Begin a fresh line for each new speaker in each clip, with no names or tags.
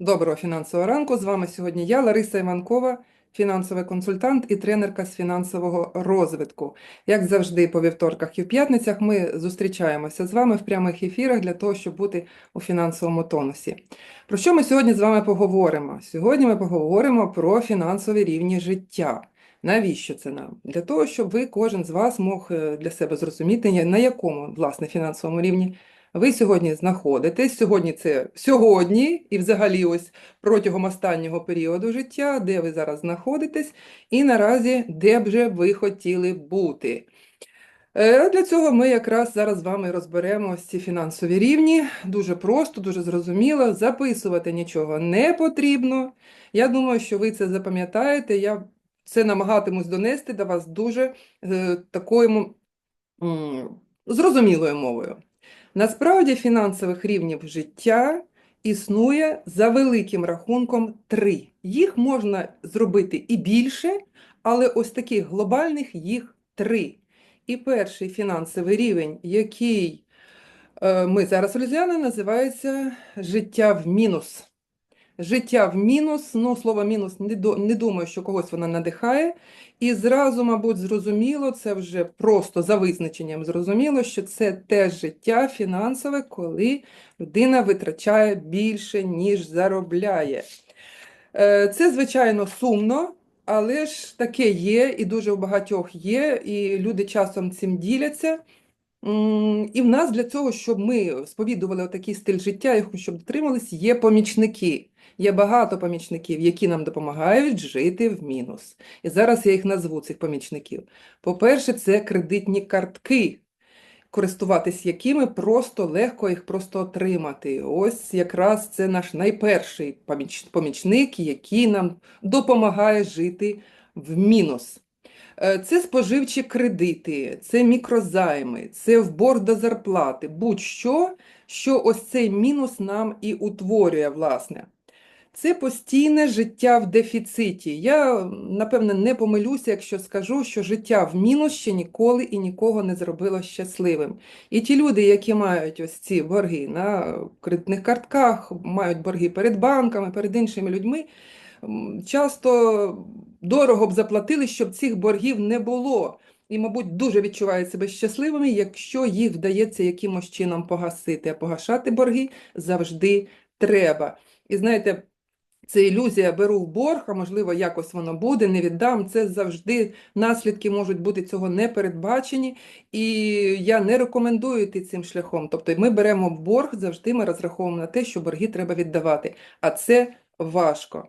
Доброго фінансового ранку. З вами сьогодні я, Лариса Іванкова, фінансовий консультант і тренерка з фінансового розвитку. Як завжди, по вівторках і в п'ятницях ми зустрічаємося з вами в прямих ефірах для того, щоб бути у фінансовому тонусі. Про що ми сьогодні з вами поговоримо? Сьогодні ми поговоримо про фінансові рівні життя. Навіщо це нам? Для того, щоб ви, кожен з вас мог е, для себе зрозуміти, на якому, власне, фінансовому рівні ви сьогодні знаходитесь. Сьогодні це сьогодні, і взагалі ось протягом останнього періоду життя, де ви зараз знаходитесь, і наразі, де б же ви хотіли бути. Е, Для цього ми якраз зараз з вами розберемо ці фінансові рівні. Дуже просто, дуже зрозуміло. Записувати нічого не потрібно. Я думаю, що ви це запам'ятаєте. Я це намагатимусь донести до вас дуже е, такою м, зрозумілою мовою. Насправді фінансових рівнів життя існує за великим рахунком три. Їх можна зробити і більше, але ось таких глобальних їх три. І перший фінансовий рівень, який е, ми зараз розглянемо, називається життя в мінус. Життя в мінус, ну, слово мінус не, думаю, що когось воно надихає. І зразу, мабуть, зрозуміло, це вже просто за визначенням зрозуміло, що це те життя фінансове, коли людина витрачає більше, ніж заробляє. Е, Це, звичайно, сумно, але ж таке є, і дуже у багатьох є, і люди часом цим діляться. І в нас для цього, щоб ми сповідували отакий стиль життя, і щоб дотримались, є помічники. Є багато помічників, які нам допомагають жити в мінус. І зараз я їх назву, цих помічників. По-перше, це кредитні картки, користуватись якими просто легко їх просто отримати. Ось якраз це наш найперший поміч- помічник, який нам допомагає жити в мінус. Е, Це споживчі кредити, це мікрозайми, це вбор до зарплати, будь-що, що ось цей мінус нам і утворює, власне. Це постійне життя в дефіциті. Я, напевне, не помилюся, якщо скажу, що життя в мінус ще ніколи і нікого не зробило щасливим. І ті люди, які мають ось ці борги на кредитних картках, мають борги перед банками, перед іншими людьми, часто дорого б заплатили, щоб цих боргів не було. І, мабуть, дуже відчувають себе щасливими, якщо їх вдається якимось чином погасити. А погашати борги завжди треба. І знаєте, це ілюзія беру в борг, а можливо, якось воно буде, не віддам. Це завжди наслідки можуть бути цього не передбачені, і я не рекомендую йти цим шляхом. Тобто ми беремо борг, завжди ми розраховуємо на те, що борги треба віддавати, а це важко.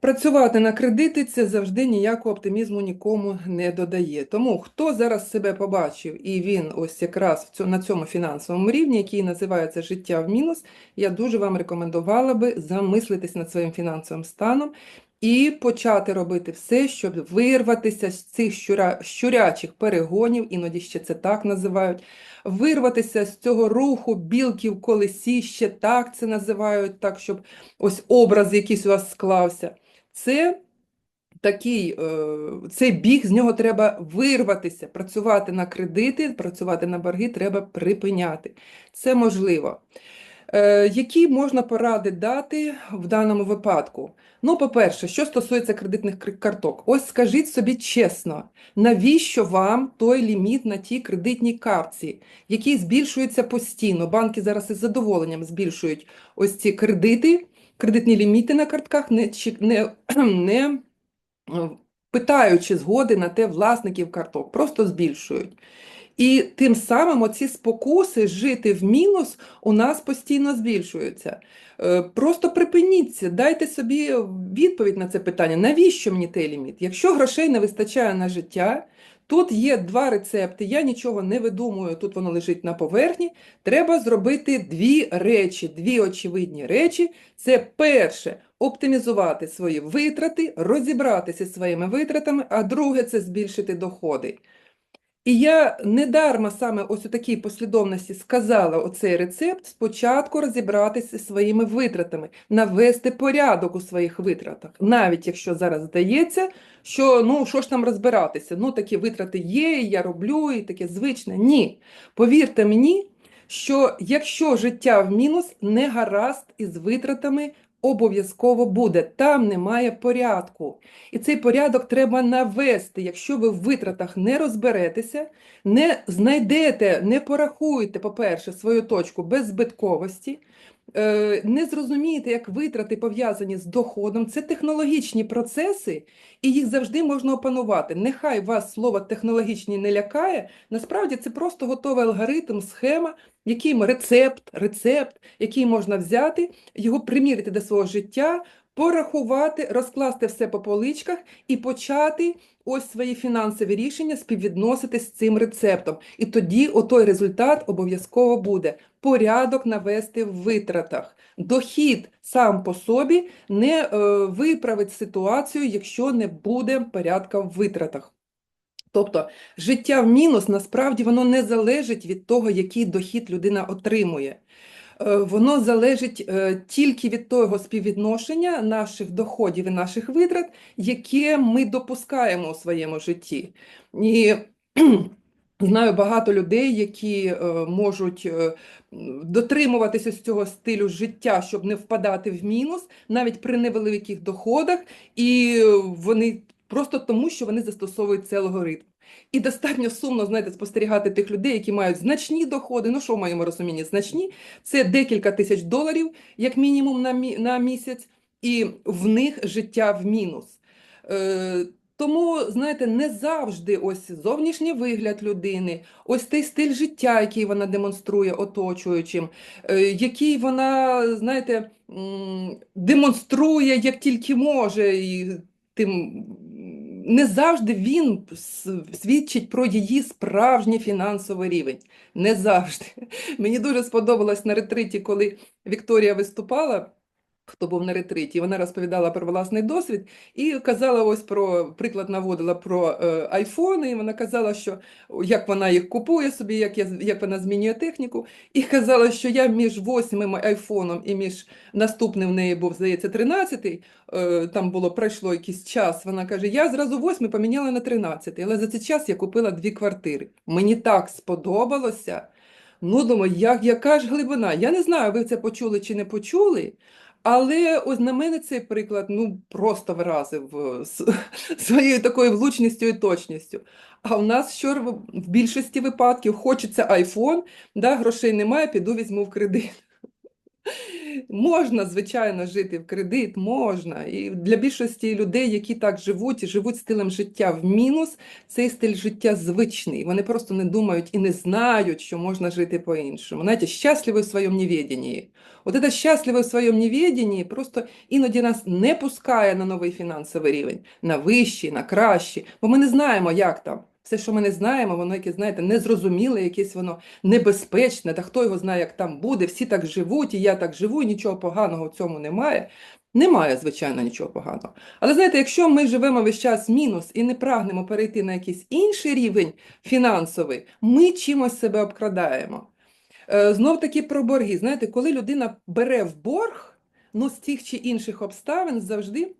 Працювати на кредити це завжди ніякого оптимізму нікому не додає. Тому хто зараз себе побачив, і він ось якраз на цьому фінансовому рівні, який називається життя в мінус, я дуже вам рекомендувала би замислитись над своїм фінансовим станом і почати робити все, щоб вирватися з цих щура... щурячих перегонів, іноді ще це так називають, вирватися з цього руху білки в колесі, ще так це називають, так, щоб ось образ якийсь у вас склався. Це такий, е, цей біг, з нього треба вирватися, працювати на кредити, працювати на борги треба припиняти. Це можливо. Е, Які можна поради дати в даному випадку? Ну, по-перше, що стосується кредитних карток, ось скажіть собі чесно, навіщо вам той ліміт на тій кредитній картці, який збільшується постійно? Банки зараз із задоволенням збільшують ось ці кредити, кредитні ліміти на картках, не, не, не е, питаючи згоди на те власників карток, просто збільшують. І тим самим оці спокуси жити в мінус у нас постійно збільшуються. Е, Просто припиніться, дайте собі відповідь на це питання. Навіщо мені той ліміт? Якщо грошей не вистачає на життя, тут є два рецепти. Я нічого не видумую, тут воно лежить на поверхні. Треба зробити дві речі, дві очевидні речі. Це перше оптимізувати свої витрати, розібратися зі своїми витратами, а друге це збільшити доходи. І я недарма саме ось у такій послідовності сказала оцей рецепт спочатку розібратися зі своїми витратами, навести порядок у своїх витратах. Навіть якщо зараз здається, що ну що ж там розбиратися, ну такі витрати є, я роблю, і таке звичне. Ні. Повірте мені, що якщо життя в мінус, не гаразд із витратами обов'язково буде. Там немає порядку. І цей порядок треба навести. Якщо ви в витратах не розберетеся, не знайдете, не порахуєте, по-перше, свою точку беззбитковості, не зрозумієте, як витрати пов'язані з доходом. Це технологічні процеси, і їх завжди можна опанувати. Нехай вас слово технологічні не лякає. Насправді це просто готовий алгоритм, схема, який рецепт, рецепт, який можна взяти, його примірити до свого життя, порахувати, розкласти все по поличках і почати ось свої фінансові рішення співвідносити з цим рецептом. І тоді отой результат обов'язково буде. Порядок навести в витратах. Дохід сам по собі не е, виправить ситуацію, якщо не буде порядка в витратах. Тобто життя в мінус насправді воно не залежить від того, який дохід людина отримує. Е, Воно залежить е, тільки від того співвідношення наших доходів і наших витрат, яке ми допускаємо у своєму житті. І знаю багато людей, які е, можуть дотримуватися з цього стилю життя, щоб не впадати в мінус, навіть при невеликих доходах, і вони просто тому, що вони застосовують цей алгоритм. І достатньо сумно, знаєте, спостерігати тих людей, які мають значні доходи. Ну, що в моєму розумінні, значні це декілька тисяч доларів, як мінімум, на, мі на місяць, і в них життя в мінус. Е, тому, знаєте, не завжди ось зовнішній вигляд людини, ось той стиль життя, який вона демонструє оточуючим, е, який вона, знаєте, демонструє як тільки може, і тим не завжди він свідчить про її справжній фінансовий рівень. Не завжди. Мені дуже сподобалось на ретриті, коли Вікторія виступала. Хто був на ретриті, вона розповідала про власний досвід і казала ось про приклад наводила про е, айфони. І вона казала, що як вона їх купує собі, як, я, як вона змінює техніку. І казала, що я між восьмим айфоном і між наступним в неї був, здається, тринадцятий. Е, там було пройшло якийсь час. Вона каже: я зразу восьмий поміняла на тринадцятий, але за цей час я купила дві квартири. Мені так сподобалося. Ну, думаю, як, яка ж глибина? Я не знаю, ви це почули чи не почули, але ось на мене цей приклад ну, просто вразив е, своєю такою влучністю і точністю. А в нас що в більшості випадків хочеться айфон, да, грошей немає, піду візьму в кредит. Можна, звичайно, жити в кредит, можна. І для більшості людей, які так живуть, і живуть стилем життя в мінус, цей стиль життя звичний. Вони просто не думають і не знають, що можна жити по-іншому. Знаєте, щасливі в своєму неведенні. От це щасливе в своєму неведенні просто іноді нас не пускає на новий фінансовий рівень, на вищий, на кращий, бо ми не знаємо, як там. Все, що ми не знаємо, воно якесь, знаєте, незрозуміле, якесь воно небезпечне, та хто його знає, як там буде, всі так живуть, і я так живу, і нічого поганого в цьому немає. Немає, звичайно, нічого поганого. Але знаєте, якщо ми живемо весь час мінус і не прагнемо перейти на якийсь інший рівень фінансовий, ми чимось себе обкрадаємо. Е, Знов таки про борги. Знаєте, коли людина бере в борг, ну з тих чи інших обставин завжди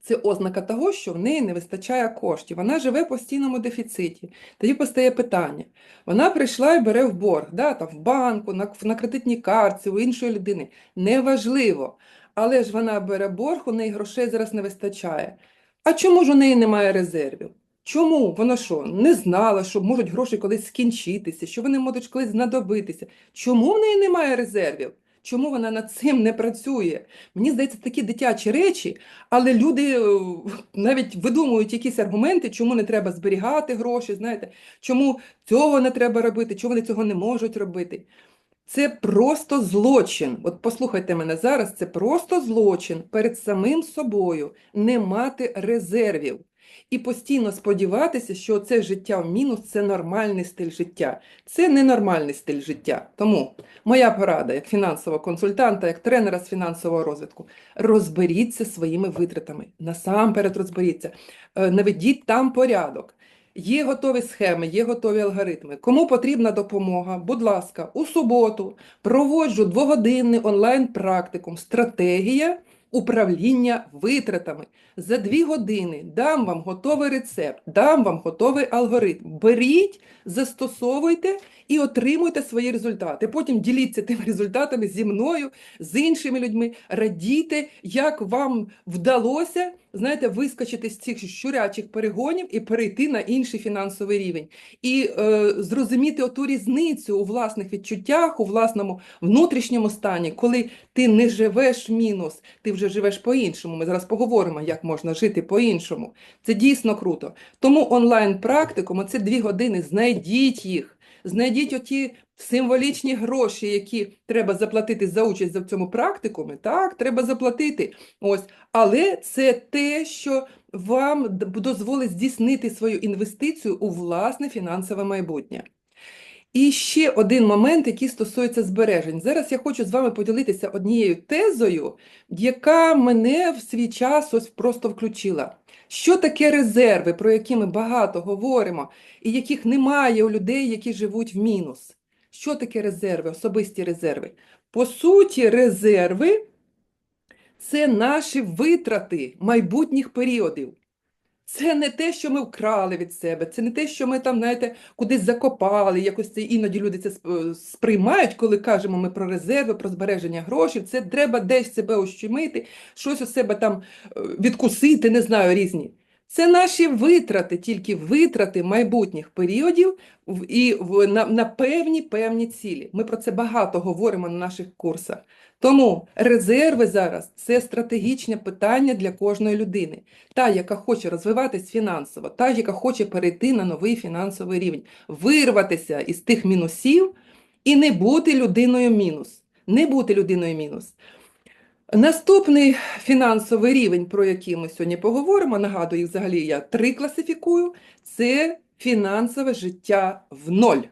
це ознака того, що в неї не вистачає коштів. Вона живе в постійному дефіциті. Тоді постає питання. Вона прийшла і бере в борг, да, там, в банку, на, на кредитній картці, у іншої людини. Неважливо. Але ж вона бере борг, у неї грошей зараз не вистачає. А чому ж у неї немає резервів? Чому? Вона що, не знала, що можуть гроші колись скінчитися, що вони можуть колись знадобитися. Чому в неї немає резервів? Чому вона над цим не працює? Мені здається, такі дитячі речі, але люди е, навіть видумують якісь аргументи, чому не треба зберігати гроші, знаєте, чому цього не треба робити, чому вони цього не можуть робити. Це просто злочин. От послухайте мене зараз, це просто злочин перед самим собою не мати резервів і постійно сподіватися, що це життя в мінус це нормальний стиль життя. Це ненормальний стиль життя. Тому моя порада як фінансового консультанта, як тренера з фінансового розвитку, розберіться своїми витратами. Насамперед розберіться, Е, наведіть там порядок. Є готові схеми, є готові алгоритми. Кому потрібна допомога, будь ласка, у суботу проводжу двогодинний онлайн-практикум «Стратегія управління витратами. За дві години дам вам готовий рецепт, дам вам готовий алгоритм. Беріть, застосовуйте і отримуйте свої результати. Потім діліться тими результатами зі мною, з іншими людьми. Радійте, як вам вдалося, знаєте, вискочити з цих щурячих перегонів і перейти на інший фінансовий рівень. І е, зрозуміти оту різницю у власних відчуттях, у власному внутрішньому стані, коли ти не живеш мінус, ти вже живеш по-іншому. Ми зараз поговоримо, як можна жити по-іншому. Це дійсно круто. Тому онлайн-практикум, це дві години, знайдіть їх. Знайдіть оті символічні гроші, які треба заплатити за участь в цьому практикумі. Так, треба заплатити. Ось. Але це те, що вам дозволить здійснити свою інвестицію у власне фінансове майбутнє. І ще один момент, який стосується збережень. Зараз я хочу з вами поділитися однією тезою, яка мене в свій час ось просто включила. Що таке резерви, про які ми багато говоримо, і яких немає у людей, які живуть в мінус? Що таке резерви, особисті резерви? По суті, резерви це наші витрати майбутніх періодів. Це не те, що ми вкрали від себе, це не те, що ми там, знаєте, кудись закопали. Якось це іноді люди це сприймають, коли кажемо ми про резерви, про збереження грошей. Це треба десь себе ущемити, щось у себе там е, відкусити, не знаю, різні. Це наші витрати, тільки витрати майбутніх періодів і на, на певні певні цілі. Ми про це багато говоримо на наших курсах. Тому резерви зараз це стратегічне питання для кожної людини. Та, яка хоче розвиватись фінансово, та, яка хоче перейти на новий фінансовий рівень, вирватися із тих мінусів і не бути людиною мінус. Не бути людиною мінус. Наступний фінансовий рівень, про який ми сьогодні поговоримо, нагадую, взагалі я три класифікую, це фінансове життя в ноль.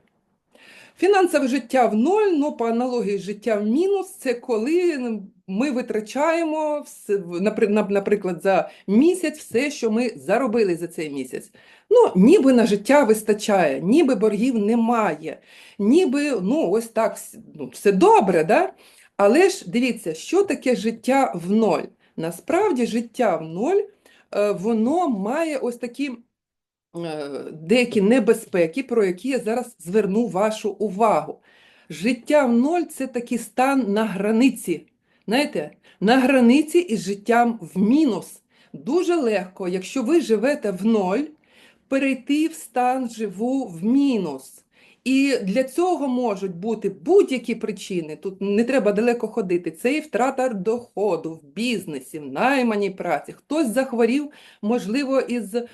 Фінансове життя в ноль, ну по аналогії життя в мінус, це коли ми витрачаємо, наприклад, за місяць все, що ми заробили за цей місяць. Ну, ніби на життя вистачає, ніби боргів немає, ніби, ну, ось так, ну, все добре, да? Але ж дивіться, що таке життя в ноль? Насправді життя в ноль, е, воно має ось такі е, деякі небезпеки, про які я зараз зверну вашу увагу. Життя в ноль це такий стан на границі. Знаєте, на границі із життям в мінус. Дуже легко, якщо ви живете в ноль, перейти в стан живу в мінус. І для цього можуть бути будь-які причини. Тут не треба далеко ходити. Це і втрата доходу в бізнесі, в найманій праці. Хтось захворів, можливо, із е,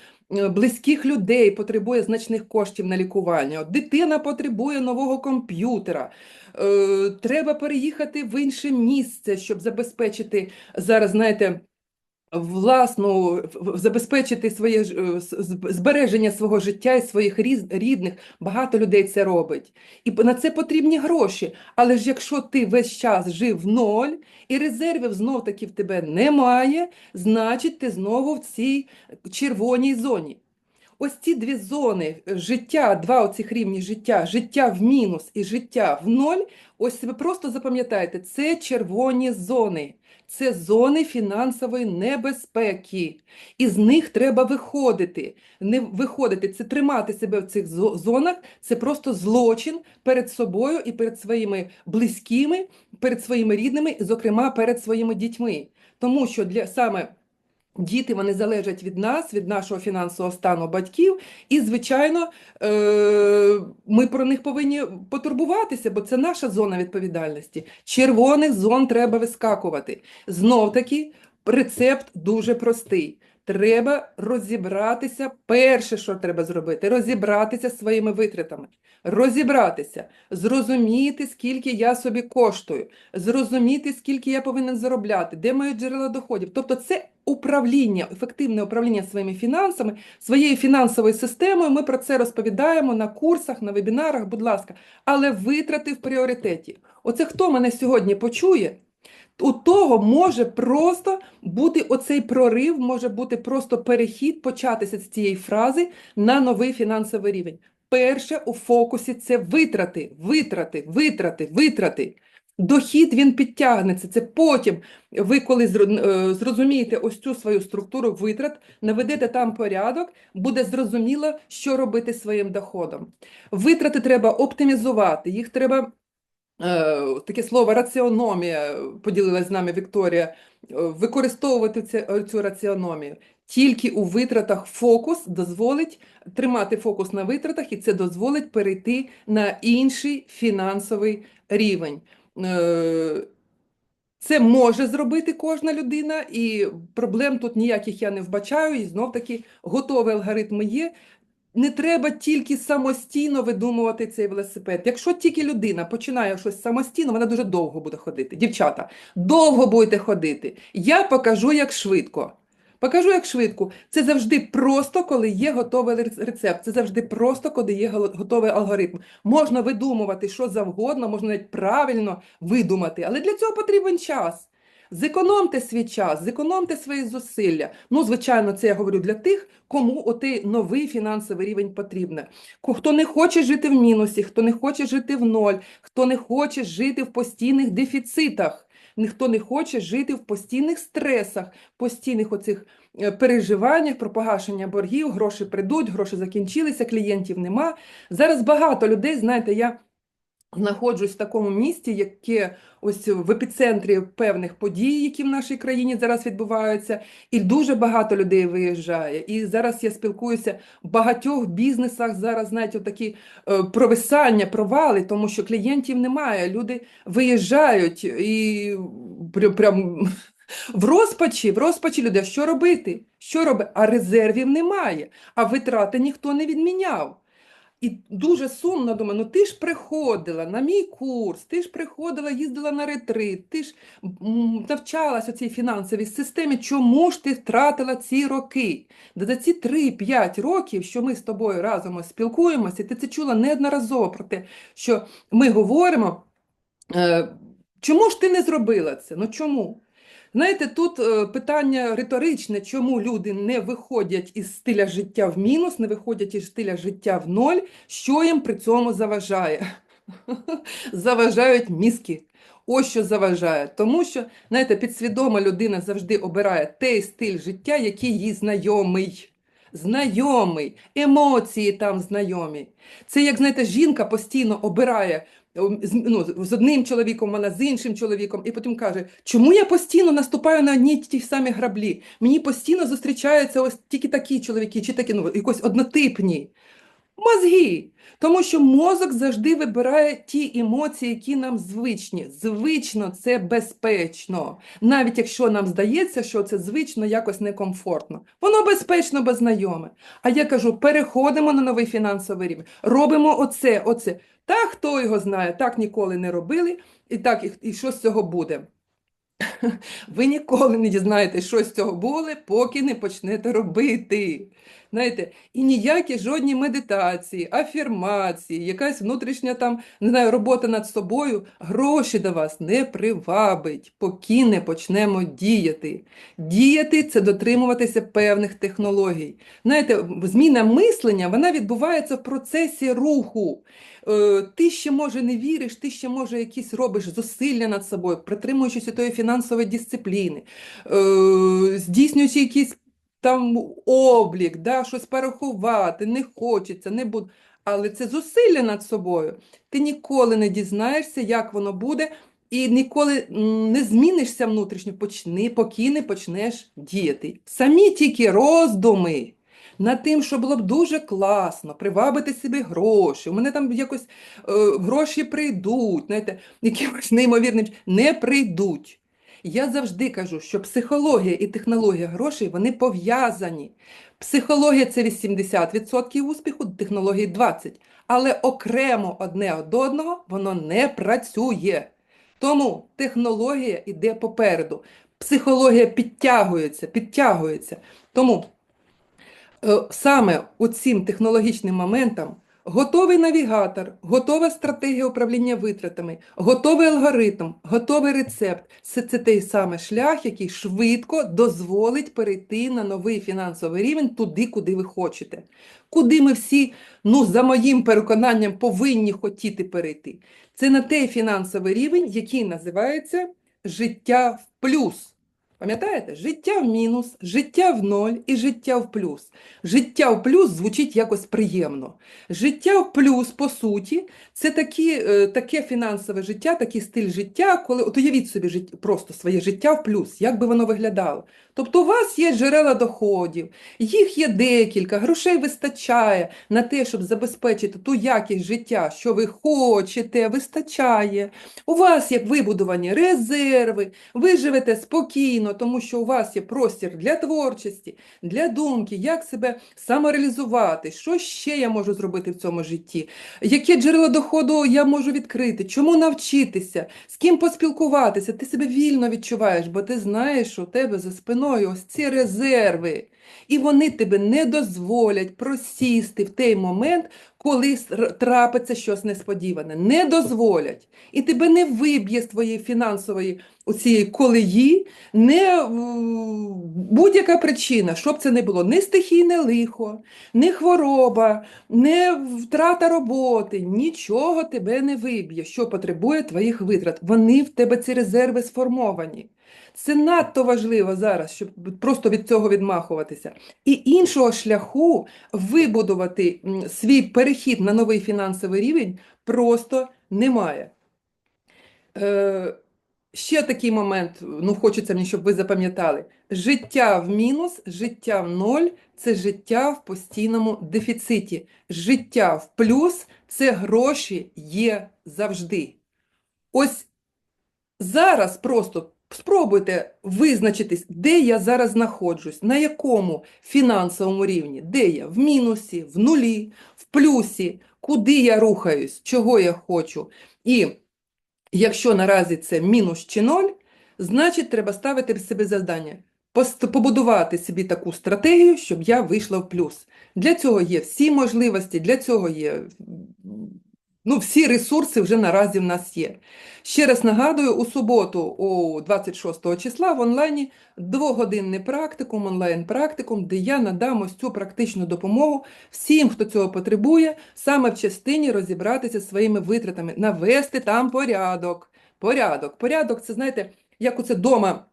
близьких людей потребує значних коштів на лікування. Дитина потребує нового комп'ютера. Е, Треба переїхати в інше місце, щоб забезпечити зараз, знаєте, власну забезпечити своє е, збереження свого життя і своїх рідних. Багато людей це робить. І на це потрібні гроші. Але ж якщо ти весь час жив в ноль і резервів знов таки в тебе немає, значить ти знову в цій червоній зоні. Ось ці дві зони е, життя, два оцих рівні життя, життя в мінус і життя в ноль, ось ви просто запам'ятайте, це червоні зони. Це зони фінансової небезпеки. І з них треба виходити. Не виходити, це тримати себе в цих зо- зонах, це просто злочин перед собою і перед своїми близькими, перед своїми рідними, і, зокрема, перед своїми дітьми. Тому що для саме Діти вони залежать від нас, від нашого фінансового стану батьків, і, звичайно, е, ми про них повинні потурбуватися, бо це наша зона відповідальності. Червоних зон треба вискакувати. Знов таки, рецепт дуже простий. Треба розібратися. Перше, що треба зробити, розібратися зі своїми витратами, розібратися, зрозуміти, скільки я собі коштую, зрозуміти, скільки я повинен заробляти, де мої джерела доходів. Тобто, це управління, ефективне управління своїми фінансами, своєю фінансовою системою. Ми про це розповідаємо на курсах, на вебінарах, будь ласка. Але витрати в пріоритеті. Оце хто мене сьогодні почує? У того може просто бути оцей прорив, може бути просто перехід, початися з цієї фрази на новий фінансовий рівень. Перше у фокусі це витрати, витрати, витрати, витрати. Дохід він підтягнеться. Це потім ви, коли е, зрозумієте ось цю свою структуру витрат, наведете там порядок, буде зрозуміло, що робити своїм доходом. Витрати треба оптимізувати, їх треба. Е, Таке слово раціономія поділилась з нами Вікторія. е, Використовувати це, цю раціономію. Тільки у витратах фокус дозволить тримати фокус на витратах, і це дозволить перейти на інший фінансовий рівень. Е, Це може зробити кожна людина, і проблем тут ніяких я не вбачаю. І знов таки готовий алгоритм є. Не треба тільки самостійно видумувати цей велосипед. Якщо тільки людина починає щось самостійно, вона дуже довго буде ходити. Дівчата, довго будете ходити. Я покажу, як швидко. Покажу, як швидко. Це завжди просто, коли є готовий рецепт. Це завжди просто, коли є готовий алгоритм. Можна видумувати що завгодно, можна навіть правильно видумати, але для цього потрібен час. Зекономте свій час, зекономте свої зусилля. Ну, звичайно, це я говорю для тих, кому отий новий фінансовий рівень потрібен. Хто не хоче жити в мінусі, хто не хоче жити в ноль, хто не хоче жити в постійних дефіцитах, ніхто не хоче жити в постійних стресах, постійних оцих е, переживаннях про погашення боргів, гроші прийдуть, гроші закінчилися, клієнтів нема. Зараз багато людей, знаєте, я знаходжусь в такому місті, яке ось в епіцентрі певних подій, які в нашій країні зараз відбуваються, і дуже багато людей виїжджає. І зараз я спілкуюся в багатьох бізнесах. Зараз знаєте, такі е, провисання, провали, тому що клієнтів немає. Люди виїжджають і прям, в розпачі, в розпачі люди, а що робити? Що робити? А резервів немає, а витрати ніхто не відміняв. І дуже сумно думаю, ну ти ж приходила на мій курс, ти ж приходила, їздила на ретрит, ти ж у цій фінансовій системі. Чому ж ти втратила ці роки? Да за ці 3-5 років, що ми з тобою разом спілкуємося, ти це чула неодноразово про те, що ми говоримо, е, чому ж ти не зробила це? Ну чому? Знаєте, тут е, питання риторичне, чому люди не виходять із стиля життя в мінус, не виходять із стиля життя в ноль, що їм при цьому заважає? Заважають мізки. Ось що заважає. Тому що, знаєте, підсвідома людина завжди обирає той стиль життя, який їй знайомий. Знайомий, емоції там знайомі. Це як, знаєте, жінка постійно обирає ну, з одним чоловіком, вона з іншим чоловіком, і потім каже, чому я постійно наступаю на одні ті самі граблі? Мені постійно зустрічаються ось тільки такі чоловіки, чи такі, ну, якось однотипні. Мозги. Тому що мозок завжди вибирає ті емоції, які нам звичні. Звично це безпечно. Навіть якщо нам здається, що це звично якось некомфортно. Воно безпечно, бо знайоме. А я кажу, переходимо на новий фінансовий рівень. Робимо оце, оце. Та хто його знає, так ніколи не робили, і так, і, і що з цього буде? Ви ніколи не дізнаєтесь, що з цього буде, поки не почнете робити. Знаєте, і ніякі жодні медитації, афірмації, якась внутрішня там, не знаю, робота над собою, гроші до вас не привабить, поки не почнемо діяти. Діяти це дотримуватися певних технологій. Знаєте, зміна мислення вона відбувається в процесі руху. Е, Ти ще може не віриш, ти ще може якісь робиш зусилля над собою, притримуючись тої фінансової дисципліни, е, здійснюючи якісь там облік, да, щось порахувати, не хочеться, не буде. Але це зусилля над собою. Ти ніколи не дізнаєшся, як воно буде, і ніколи не змінишся внутрішньо, почни, поки не почнеш діяти. Самі тільки роздуми над тим, що було б дуже класно, привабити собі гроші. У мене там якось е, гроші прийдуть, знаєте, якимось неймовірним, не прийдуть. Я завжди кажу, що психологія і технологія грошей вони пов'язані. Психологія це 80% успіху, технології 20%. Але окремо одне від одного воно не працює. Тому технологія йде попереду. Психологія підтягується, підтягується. Тому е, саме оцим технологічним моментам Готовий навігатор, готова стратегія управління витратами, готовий алгоритм, готовий рецепт. Це, той самий шлях, який швидко дозволить перейти на новий фінансовий рівень туди, куди ви хочете. Куди ми всі, ну, за моїм переконанням, повинні хотіти перейти. Це на той фінансовий рівень, який називається життя в плюс. Пам'ятаєте? Життя в мінус, життя в ноль і життя в плюс. Життя в плюс звучить якось приємно. Життя в плюс, по суті, це такі, е, таке фінансове життя, такий стиль життя, коли от уявіть собі жит- просто своє життя в плюс, як би воно виглядало. Тобто у вас є джерела доходів, їх є декілька, грошей вистачає на те, щоб забезпечити ту якість життя, що ви хочете, вистачає. У вас є вибудовані резерви, ви живете спокійно, тому що у вас є простір для творчості, для думки, як себе самореалізувати, що ще я можу зробити в цьому житті, яке джерело доходу я можу відкрити, чому навчитися, з ким поспілкуватися. Ти себе вільно відчуваєш, бо ти знаєш, що у тебе за спиною ось ці резерви. І вони тебе не дозволять просісти в той момент, коли трапиться щось несподіване. Не дозволять. І тебе не виб'є з твоєї фінансової оцієї колеї, не будь-яка причина, щоб це не було, не стихійне лихо, не хвороба, не втрата роботи, нічого тебе не виб'є, що потребує твоїх витрат. Вони в тебе ці резерви сформовані. Це надто важливо зараз, щоб просто від цього відмахуватися. І іншого шляху вибудувати свій перехід на новий фінансовий рівень просто немає. Е, ще такий момент, ну хочеться мені, щоб ви запам'ятали. Життя в мінус, життя в ноль – це життя в постійному дефіциті. Життя в плюс – це гроші є завжди. Ось Зараз просто спробуйте визначитись, де я зараз знаходжусь, на якому фінансовому рівні, де я в мінусі, в нулі, в плюсі, куди я рухаюсь, чого я хочу. І якщо наразі це мінус чи ноль, значить треба ставити себе завдання. Побудувати собі таку стратегію, щоб я вийшла в плюс. Для цього є всі можливості, для цього є ну, всі ресурси вже наразі в нас є. Ще раз нагадую, у суботу, у 26 числа в онлайні двогодинний практикум, онлайн-практикум, де я надам ось цю практичну допомогу всім, хто цього потребує, саме в частині розібратися зі своїми витратами, навести там порядок. Порядок. Порядок це, знаєте, як оце дома.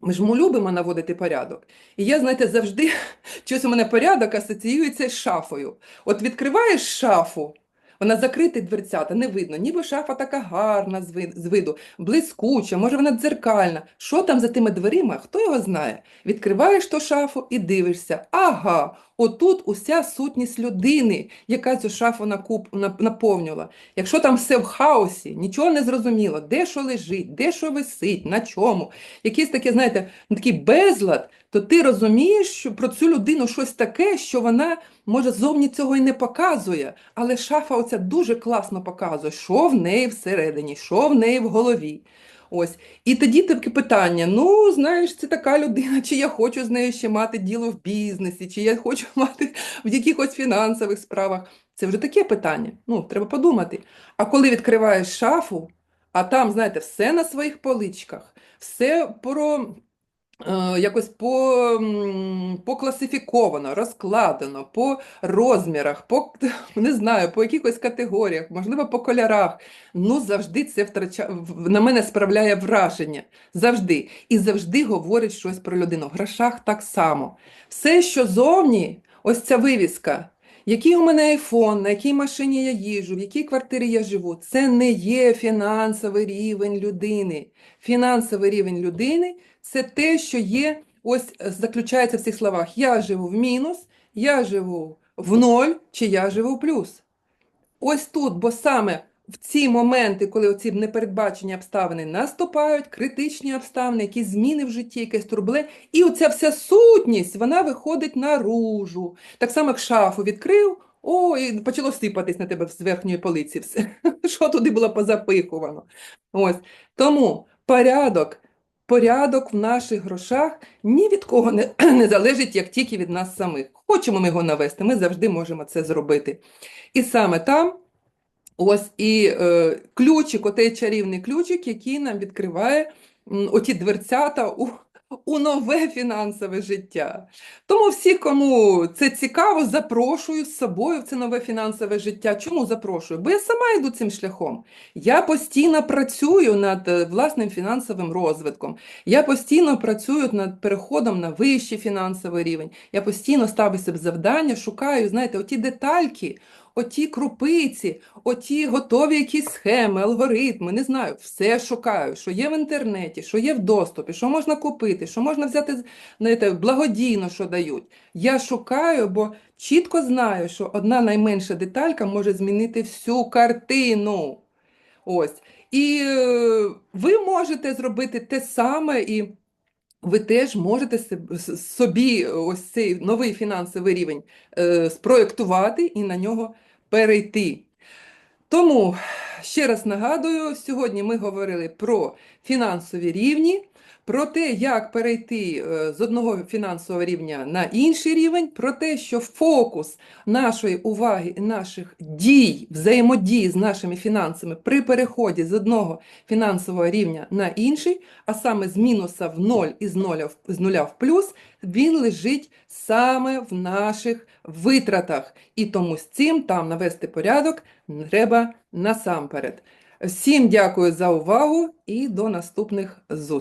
Ми ж ми любимо наводити порядок. І я, знаєте, завжди щось у мене порядок асоціюється з шафою. От відкриваєш шафу, вона закрита дверцята, не видно, ніби шафа така гарна з виду, блискуча, може вона дзеркальна. Що там за тими дверима, хто його знає? Відкриваєш ту шафу і дивишся. Ага, отут уся сутність людини, яка цю шафу накуп, наповнювала. Якщо там все в хаосі, нічого не зрозуміло, де що лежить, де що висить, на чому, якийсь таке, знаєте, такий безлад, то ти розумієш що про цю людину щось таке, що вона, може, зовні цього і не показує, але шафа оця дуже класно показує, що в неї всередині, що в неї в голові. Ось. І тоді таке питання: ну, знаєш, це така людина, чи я хочу з нею ще мати діло в бізнесі, чи я хочу мати в якихось фінансових справах. Це вже таке питання. Ну, треба подумати. А коли відкриваєш шафу, а там, знаєте, все на своїх поличках, все про. Е, Якось по, покласифіковано, розкладено, по розмірах, по, не знаю, по якихось категоріях, можливо, по кольорах. Ну, завжди це втрача... на мене справляє враження. Завжди. І завжди говорить щось про людину. В грошах так само. Все, що зовні, ось ця вивіска, який у мене айфон, на якій машині я їжу, в якій квартирі я живу, це не є фінансовий рівень людини. Фінансовий рівень людини це те, що є, ось е, заключається в цих словах: я живу в мінус, я живу в ноль, чи я живу в плюс. Ось тут, бо саме в ці моменти, коли оці непередбачені обставини наступають, критичні обставини, якісь зміни в житті, якесь турбуле, і оця вся сутність, вона виходить наружу. Так само, як шафу відкрив, о, і почало сипатись на тебе з верхньої полиці все, що туди було позапихувано. Ось. Тому порядок порядок в наших грошах ні від кого не, не залежить, як тільки від нас самих. Хочемо ми його навести, ми завжди можемо це зробити. І саме там ось і е, ключик, отей чарівний ключик, який нам відкриває м, оті дверцята у, у нове фінансове життя. Тому всі, кому це цікаво, запрошую з собою в це нове фінансове життя. Чому запрошую? Бо я сама йду цим шляхом. Я постійно працюю над е, власним фінансовим розвитком. Я постійно працюю над переходом на вищий фінансовий рівень. Я постійно ставлю себе завдання, шукаю, знаєте, оті детальки, оті крупиці, оті готові якісь схеми, алгоритми, не знаю, все шукаю, що є в інтернеті, що є в доступі, що можна купити, що можна взяти знаєте, благодійно, що дають. Я шукаю, бо чітко знаю, що одна найменша деталька може змінити всю картину. Ось. І е, ви можете зробити те саме, і ви теж можете собі ось цей новий фінансовий рівень е, спроєктувати і на нього перейти. Тому ще раз нагадую, сьогодні ми говорили про фінансові рівні, про те, як перейти е, з одного фінансового рівня на інший рівень, про те, що фокус нашої уваги і наших дій, взаємодії з нашими фінансами при переході з одного фінансового рівня на інший, а саме з мінуса в ноль і з нуля з нуля в плюс, він лежить саме в наших витратах. І тому з цим там навести порядок треба насамперед. Всім дякую за увагу і до наступних зустрічей.